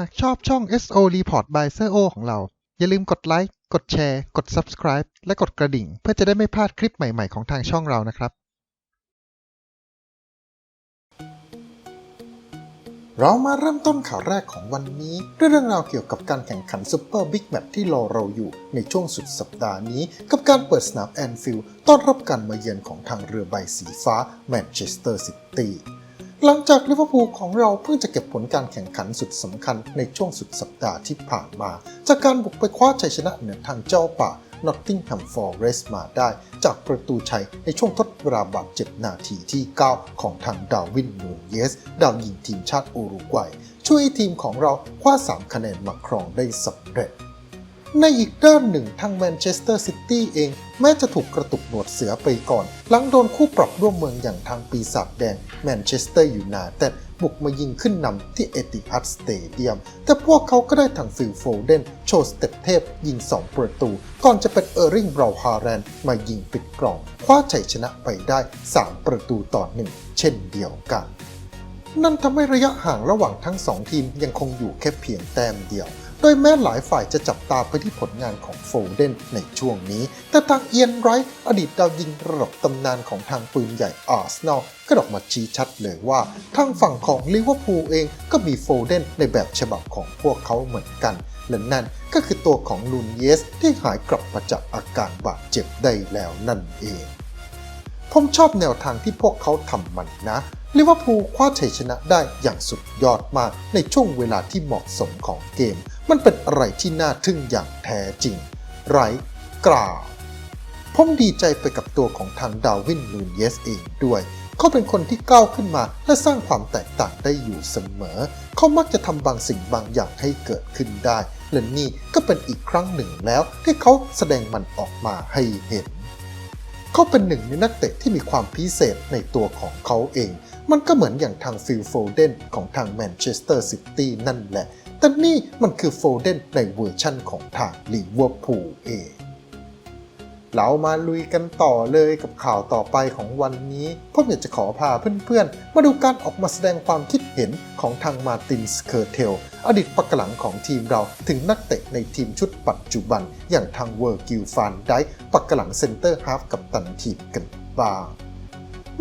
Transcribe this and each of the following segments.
หากชอบช่อง SO Report by s โ o ของเรา อย่าลืมกดไลค์ กดแชร์ กด Subscribe และกดกระดิ่ง เพื่อจะได้ไม่พลาดคลิปใหม่ ๆ ของทางช่องเรานะครับ เรามาเริ่มต้นข่าวแรกของวันนี้ด้วยเรื่องราวเกี่ยวกับการแข่งขันซูเปอร์บิ๊กแมตที่รอเราอยู่ในช่วงสุดสัปดาห์นี้ กับการเปิดสนามแอนฟิลด์ต้อนรับการมาเยือนของทางเรือใบสีฟ้าแมนเชสเตอร์ซิตี้ หลังจากลิเวอร์พูลของเราเพิ่งจะเก็บผลการแข่งขันสุดสำคัญในช่วงสุดสัปดาห์ที่ผ่านมา จากการบุกไปคว้าชัยชนะเหนือทางเจ้าป่า Nottingham Forest มาได้ จากประตูชัยในช่วงทดเวลาบาดเจ็บนาทีที่ 9 ของทางดาวินนูเยส ดาวยิงทีมชาติอุรุกวัย ช่วยให้ทีมของเราคว้า 3 คะแนนมาครองได้สำเร็จ ในอีกด้านหนึ่งทางแมนเชสเตอร์ซิตี้เอง แม้จะถูกกระตุกหนวดเสือไปก่อน หลังโดนคู่ปรับร่วมเมืองอย่างทางปีศาจแดงแมนเชสเตอร์ยูไนเต็ดบุกมายิงขึ้นนำที่เอติฮัดสเตเดียม แต่พวกเขาก็ได้ทางฟิลโฟเดน โชว์สเต็ปเทพ ยิง 2 ประตู ก่อนจะเป็นเออร์ริงบราฮาแรน มายิงปิดกล่อง คว้าชัยชนะไปได้ 3 ประตูต่อหนึ่งเช่นเดียวกัน นั่นทำให้ระยะห่างระหว่างทั้งสองทีมยังคงอยู่แค่เพียงแต้มเดียว โดยแม้หลายฝ่ายจะจับตาไปที่ผลงานของโฟเดนในช่วงนี้ แต่ทางเอียนไรท์อดีตดาวยิงระดับตำนานของทางปืนใหญ่อาร์เซนอลก็ออกมาชี้ชัดเลยว่า ทางฝั่งของลิเวอร์พูลเองก็มีโฟเดนในแบบฉบับของพวกเขาเหมือนกันและนั่นก็คือตัวของนูนเยสที่หายกลับมาจากอาการบาดเจ็บได้แล้วนั่นเอง ผมชอบแนวทางที่พวกเขาทำมันนะลิเวอร์พูลคว้าชัยชนะได้อย่างสุดยอดมากในช่วงเวลาที่เหมาะสมของเกม มันเป็นอะไรที่น่าทึ่งอย่างแท้จริง ไร้กล่าวผมดีใจไปกับตัวของทางดาวินนูนเยสเองด้วย เขาเป็นคนที่ก้าวขึ้นมาและสร้างความแตกต่างได้อยู่เสมอ เขามักจะทำบางสิ่งบางอย่างให้เกิดขึ้นได้ และนี่ก็เป็นอีกครั้งหนึ่งแล้วที่เขาแสดงมันออกมาให้เห็น เขาเป็นหนึ่งในนักเตะที่มีความพิเศษในตัวของเขาเอง มันก็เหมือนอย่างทางฟิลโฟเดนของทางแมนเชสเตอร์ซิตี้นั่นแหละ แต่นี่มันคือโฟเดนในเวอร์ชั่นของทางลิเวอร์พูลเองเรามาลุยกันต่อเลยกับข่าวต่อไปของวันนี้ผมอยากจะขอพาเพื่อนๆ มาดูการออกมาแสดงความคิดเห็นของทางมาตินสเคอร์เทล อดีตปักหลังของทีมเราถึงนักเตะในทีมชุดปัจจุบัน อย่างทางเวอร์กิลฟานได้ปักหลังเซนเตอร์ฮาฟกับตันทีมกันบ้าง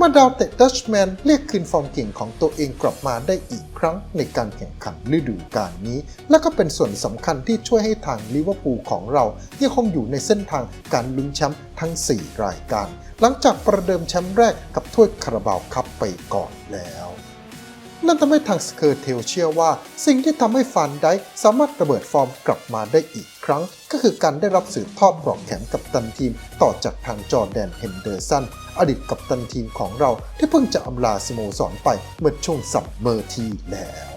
มาดาวเตะดัชแมนเรียกคืนฟอร์มเก่งของตัวเองกลับมาได้อีกครั้งในการแข่งขันฤดูกาลนี้ และก็เป็นส่วนสำคัญที่ช่วยให้ทางลิเวอร์พูลของเรายังคงอยู่ในเส้นทางการลุ้นแชมป์ทั้ง 4 รายการ หลังจากประเดิมแชมป์แรกกับถ้วยคาราบาวคัพไปก่อนแล้วนั่นทำให้ทางสเคอร์เทลเชื่อว่า สิ่งที่ทำให้ฟันไดสามารถระเบิดฟอร์มกลับมาได้อีกครั้ง ก็คือการได้รับสืบทอดปลอกแขนกับตันทีมต่อจากทางจอร์แดนเฮนเดอร์สัน อดีตกัปตันทีมของเราที่เพิ่งจะอำลาสโมสรไปเมื่อช่วงสัมเมอร์ที่แล้ว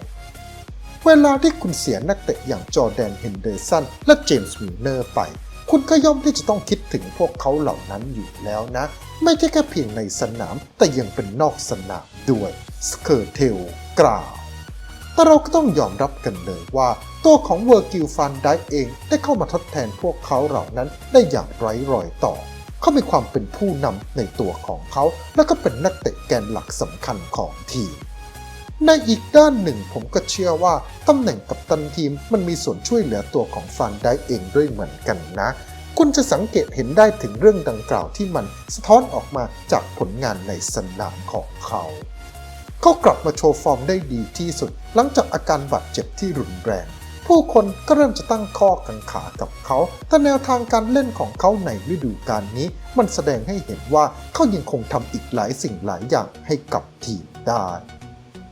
เวลาที่คุณเสียนักเตะอย่างจอแดนเฮนเดอร์สันและเจมส์มิลเนอร์ไป คุณก็ย่อมที่จะต้องคิดถึงพวกเขาเหล่านั้นอยู่แล้วนะ ไม่ใช่แค่เพียงในสนามแต่ยังเป็นนอกสนามด้วยสเคอร์เทลกล่าวแต่เราก็ต้องยอมรับกันเลยว่า ตัวของเวอร์กิลฟันไดเองได้เข้ามาทดแทนพวกเขาเหล่านั้นได้อย่างไร้รอยต่อ เขามีความเป็นผู้นำในตัวของเขา และก็เป็นนักเตะแกนหลักสำคัญของทีม ในอีกด้านหนึ่งผมก็เชื่อว่าตำแหน่งกัปตันทีมมันมีส่วนช่วยเหลือตัวของฟันได้เองด้วยเหมือนกันนะ คุณจะสังเกตเห็นได้ถึงเรื่องดังกล่าวที่มันสะท้อนออกมาจากผลงานในสนามของเขาเขากลับมาโชว์ฟอร์มได้ดีที่สุด หลังจากอาการบาดเจ็บที่รุนแรง ผู้คนก็เริ่มจะตั้งข้อกังขากับเขา แต่แนวทางการเล่นของเขาในฤดูกาลนี้ มันแสดงให้เห็นว่าเขายังคงทำอีกหลายสิ่งหลายอย่างให้กับทีมได้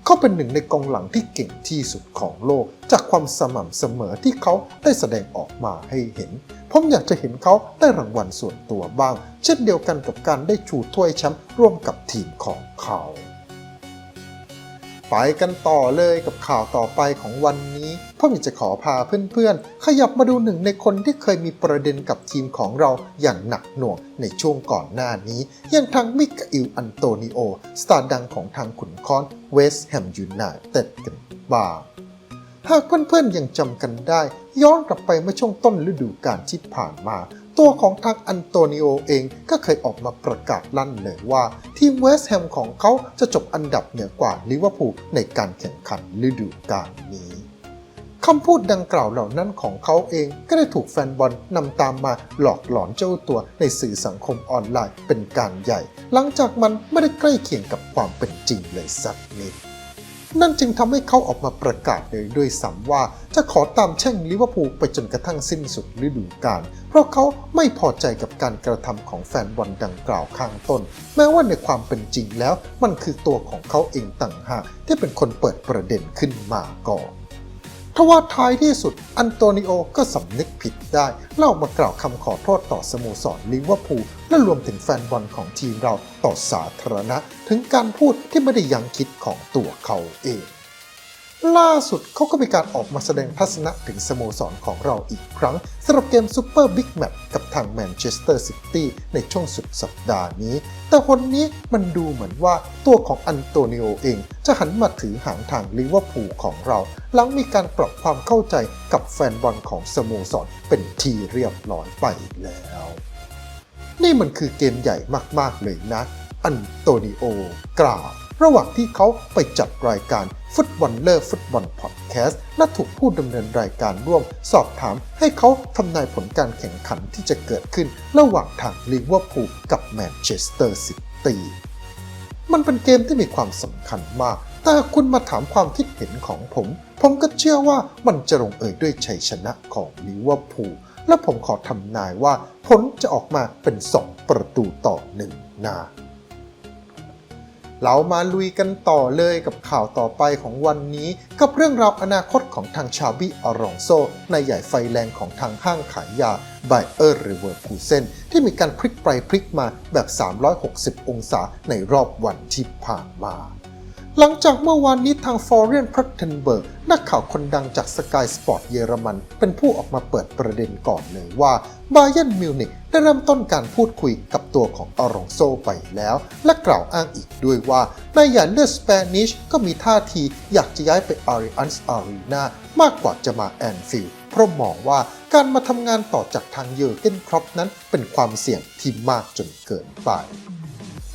เขาเป็นหนึ่งในกองหลังที่เก่งที่สุดของโลก จากความสม่ำเสมอที่เขาได้แสดงออกมาให้เห็น ผมอยากจะเห็นเขาได้รางวัลส่วนตัวบ้าง เช่นเดียวกันกับการได้ชูถ้วยแชมป์ร่วมกับทีมของเขา ไปกันต่อเลยกับข่าวต่อไปของวันนี้ผมอยากจะขอพาเพื่อนๆ ขยับมาดูหนึ่งในคนที่เคยมีประเด็นกับทีมของเราอย่างหนักหน่วงในช่วงก่อนหน้านี้ อย่างทางมิกาอิลอันโตนิโอ สตาร์ดังของทางขุนค้อนเวสต์แฮมยูไนเต็ดกันบ้างหากเพื่อนๆยังจำกันได้ ย้อนกลับไปเมื่อช่วงต้นฤดูกาลที่ผ่านมา ตัวของทางอันโตนิโอเองก็เคยออกมาประกาศลั่นเลยว่า ทีมเวสต์แฮมของเขาจะจบอันดับเหนือกว่าลิเวอร์พูลในการแข่งขันฤดูกาลนี้คำพูดดังกล่าวเหล่านั้นของเขาเองก็ได้ถูกแฟนบอลนำตามมาหลอกหลอนเจ้าตัวในสื่อสังคมออนไลน์เป็นการใหญ่ หลังจากมันไม่ได้ใกล้เคียงกับความเป็นจริงเลยสักนิด นั่นจึงทำให้เขาออกมาประกาศเลยด้วยซ้ำว่า จะขอตามแช่งลิเวอร์พูลไปจนกระทั่งสิ้นสุดฤดูกาลเพราะเขาไม่พอใจกับการกระทำของแฟนบอลดังกล่าวข้างต้น แม้ว่าในความเป็นจริงแล้ว มันคือตัวของเขาเองต่างหากที่เป็นคนเปิดประเด็นขึ้นมาก่อน ทว่าท้ายที่สุดอันโตนิโอก็สำนึกผิดได้เล่ามากล่าวคำขอโทษต่อสโมสรลิเวอร์พูลและรวมถึงแฟนบอลของทีมเราต่อสาธารณะ ถึงการพูดที่ไม่ได้ยังคิดของตัวเขาเอง ล่าสุดเขาก็มีการออกมาแสดงทัศนะถึงสโมสรของเราอีกครั้งสำหรับเกมซูเปอร์บิ๊กแมตช์กับทางแมนเชสเตอร์ซิตี้ในช่วงสุดสัปดาห์นี้ แต่คนนี้มันดูเหมือนว่าตัวของอันโตนิโอเองจะหันมาถือหางทางลิเวอร์พูลของเรา หลังมีการปรับความเข้าใจกับแฟนบอลของสโมสรเป็นทีเรียบร้อยไปแล้ว นี่มันคือเกมใหญ่มากๆเลยนะ อันโตนิโอกล่าว ระหว่างที่เขาไปจัดรายการฟุตบอลเลอร์ฟุตบอลพอดแคสต์และถูกผู้ดำเนินรายการร่วม สอบถามให้เขาทำนายผลการแข่งขันที่จะเกิดขึ้น ระหว่างทางลิเวอร์พูลกับแมนเชสเตอร์ซิตี้มันเป็นเกมที่มีความสำคัญมาก แต่คุณมาถามความคิดเห็นของผม ผมก็เชื่อว่ามันจะลงเอยด้วยชัยชนะของลิเวอร์พูลและผมขอทำนายว่าผลจะออกมาเป็น 2 ประตูต่อหนึ่งนา เรามาลุยกันต่อเลยกับข่าวต่อไปของวันนี้ กับเรื่องราวอนาคตของทางชาบิอารองโซในใหญ่ไฟแรงของทางห้างขายยาไบเออร์ริเวอร์คูเซนที่มีการพลิกไปพลิกมาแบบ 360 องศาในรอบวันที่ผ่านมา หลังจากเมื่อวานนี้ทางฟอร์เรียนพรัตเทนเบิร์กนักข่าวคนดังจากสกายสปอร์ตเยอรมัน เป็นผู้ออกมาเปิดประเด็นก่อนเลยว่าบาเยนมิวนิกได้เริ่มต้นการพูดคุยกับตัวของอารองโซไปแล้ว และกล่าวอ้างอีกด้วยว่า นายหยาเลือดสเปนิชก็มีท่าทีอยากจะย้ายไปอาริอันส์อารีนามากกว่าจะมาแอนฟิลด์เพราะมองว่าการมาทำงานต่อจากทางเยอร์เกนครอปนั้นเป็นความเสี่ยงที่มากจนเกินไป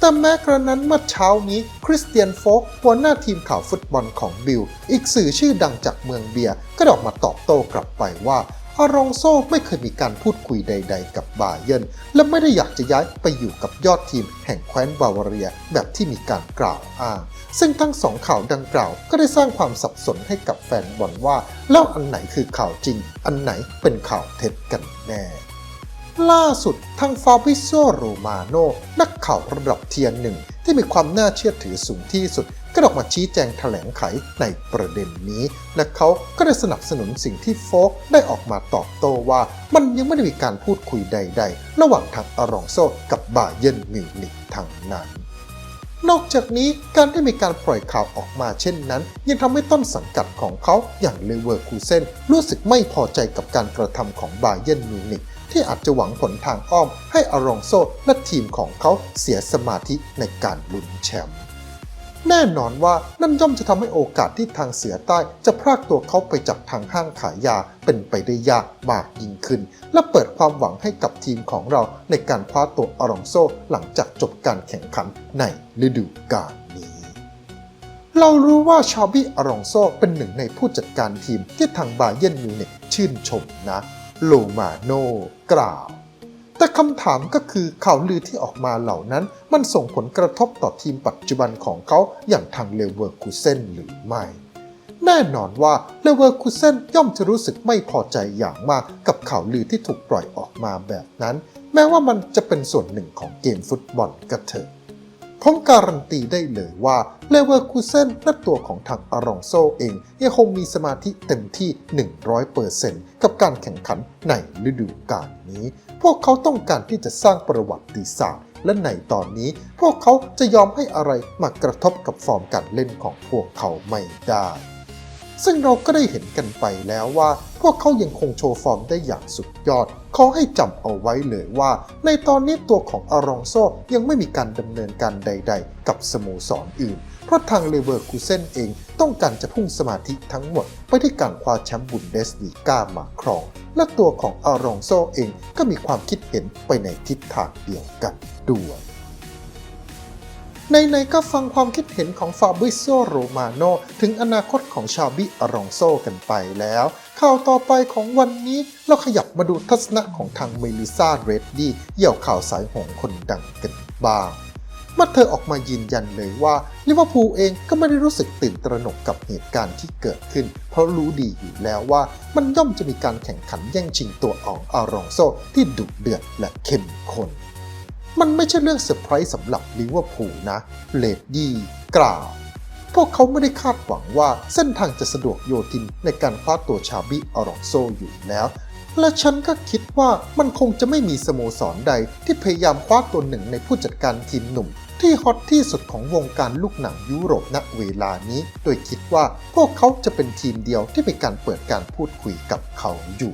แต่แม้กระนั้นเมื่อเช้านี้คริสเตียนโฟกหัวหน้าทีมข่าวฟุตบอลของบิล อีกสื่อชื่อดังจากเมืองเบียร์ก็ออกมาตอบโต้กลับไปว่าอารองโซไม่เคยมีการพูดคุยใด ๆ กับบาเยนและไม่ได้อยากจะย้ายไปอยู่กับยอดทีมแห่งแคว้นบาวาเรียแบบที่มีการกล่าวอ้าง ซึ่งทั้งสองข่าวดังกล่าวก็ได้สร้างความสับสนให้กับแฟนบอลว่า แล้วอันไหนคือข่าวจริง อันไหนเป็นข่าวเท็จกันแน่ ล่าสุดทางฟาบิโซโรมาโนนักข่าวระดับเทียนหนึ่ง ที่มีความน่าเชื่อถือสูงที่สุด ก็ออกมาชี้แจงแถลงไขในประเด็นนี้ และเขาก็ได้สนับสนุนสิ่งที่โฟกได้ออกมาตอบโต้ว่า มันยังไม่ได้มีการพูดคุยใด ๆ ระหว่างทางอารองโซกับบาเย r n นมิวนิกทางนั้นนอกจากนี้การที่มีการปล่อยข่าวออกมาเช่นนั้น ยังทำให้ต้นสังกัดของเขาอย่างเลเวอร์คูเซนรู้สึกไม่พอใจกับการกระทำของบาเยนมิวนิก ที่อาจจะหวังผลทางอ้อมให้อารองโซและทีมของเขาเสียสมาธิในการลุ้นแชมป์แน่นอนว่านั่นย่อมจะทำให้โอกาสที่ทางเสือใต้ จะพรากตัวเขาไปจากทางห้างขายยาเป็นไปได้ยากมากยิ่งขึ้น และเปิดความหวังให้กับทีมของเราในการคว้าตัวอารองโซหลังจากจบการแข่งขันในฤดูกาลนี้ เรารู้ว่าชาบี้อารองโซเป็นหนึ่งในผู้จัดการทีมที่ทางบาเยนมิวนิกชื่นชมนะ โลมาโน กล่าว แต่คำถามก็คือข่าวลือที่ออกมาเหล่านั้น มันส่งผลกระทบต่อทีมปัจจุบันของเขาอย่างทางเลเวอร์คูเซนหรือไม่ แน่นอนว่าเลเวอร์คูเซนย่อมจะรู้สึกไม่พอใจอย่างมากกับข่าวลือที่ถูกปล่อยออกมาแบบนั้น แม้ว่ามันจะเป็นส่วนหนึ่งของเกมฟุตบอลก็เถอะ ผมการันตีได้เลยว่าเลเวอร์คูเซนและตัวของทางอารองโซเองยังคงมีสมาธิเต็มที่ 100%กับการแข่งขันในฤดูกาลนี้ พวกเขาต้องการที่จะสร้างประวัติศาสตร์และในตอนนี้พวกเขาจะยอมให้อะไรมากระทบกับฟอร์มการเล่นของพวกเขาไม่ได้ ซึ่งเราก็ได้เห็นกันไปแล้วว่า พวกเขายังคงโชว์ฟอร์มได้อย่างสุดยอด ขอให้จำเอาไว้เลยว่า ในตอนนี้ตัวของอารองโซยังไม่มีการดำเนินการใด ๆ กับสโมสรออื่น เพราะทางเลเวอร์คูเซนเองต้องการจะพุ่งสมาธิทั้งหมด ไปที่การคว้าแชมป์บุนเดสลีกามาครอง และตัวของอารองโซเองก็มีความคิดเห็นไปในทิศทางเดียวกันด้วย ในๆก็ฟังความคิดเห็นของฟาบริโซโรมาโนถึงอนาคตของชาบิอารองโซกันไปแล้ว ข่าวต่อไปของวันนี้เราขยับมาดูทัศนะของทางเมลิซาเรดดี้เหยี่ยวข่าวสายหงคนดังกันบ้างเมื่อเธอออกมายืนยันเลยว่าลิเวอร์พูลเองก็ไม่ได้รู้สึกตื่นตระหนกกับเหตุการณ์ที่เกิดขึ้น เพราะรู้ดีอยู่แล้วว่ามันย่อมจะมีการแข่งขันแย่งชิงตัวอองอารองโซที่ดุเดือดและเข้มข้น มันไม่ใช่เรื่องเซอร์ไพรส์สำหรับลิเวอร์พูลนะ เลดดี้กล่าว พวกเขาไม่ได้คาดหวังว่าเส้นทางจะสะดวกโยทินในการคว้าตัวชาบิอารองโซอยู่แล้ว และฉันก็คิดว่ามันคงจะไม่มีสโมสรใดที่พยายามคว้าตัวหนึ่งในผู้จัดการทีมหนุ่มที่ฮอตที่สุดของวงการลูกหนังยุโรปณเวลานี้ โดยคิดว่าพวกเขาจะเป็นทีมเดียวที่มีการเปิดการพูดคุยกับเขาอยู่